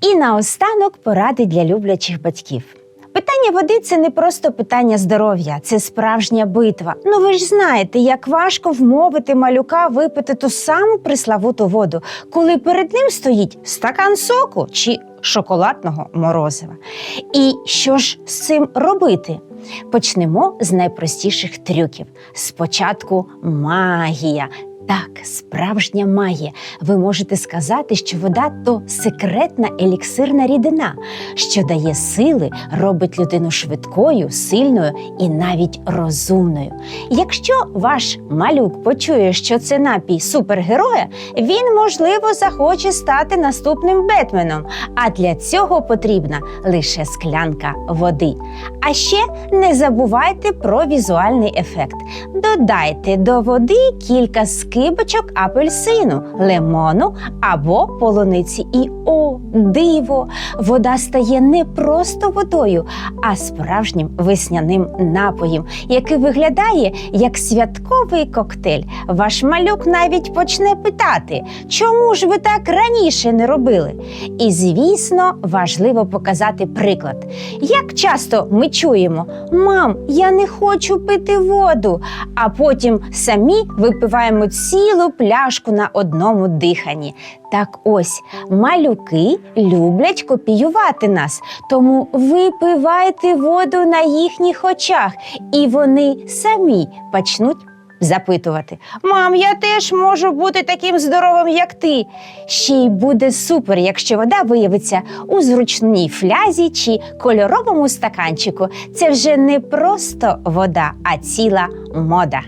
І наостанок поради для люблячих батьків. Питання води це не просто питання здоров'я, це справжня битва. Ну ви ж знаєте, як важко вмовити малюка випити ту саму приславуту воду, коли перед ним стоїть стакан соку чи шоколадного морозива. І що ж з цим робити? Почнемо з найпростіших трюків. Спочатку магія. Так, справжня магія. Ви можете сказати, що вода то секретна еліксирна рідина, що дає сили, робить людину швидкою, сильною і навіть розумною. Якщо ваш малюк почує, що це напій супергероя, він, можливо, захоче стати наступним Бетменом. А для цього потрібна лише склянка води. А ще не забувайте про візуальний ефект. Додайте до води кілька скибочок апельсину, лимону або полуниці. І о, диво! Вода стає не просто водою, а справжнім весняним напоєм, який виглядає як святковий коктейль. Ваш малюк навіть почне питати, чому ж ви так раніше не робили? І звісно, важливо показати приклад. Як часто ми чуємо, мам, я не хочу пити воду, а потім самі випиваємо цілу пляшку на одному диханні. Так ось малюки люблять копіювати нас, тому випивайте воду на їхніх очах, і вони самі почнуть запитувати: Мам, я теж можу бути таким здоровим, як ти. Ще й буде супер, якщо вода виявиться у зручній флязі чи кольоровому стаканчику. Це вже не просто вода, а ціла мода.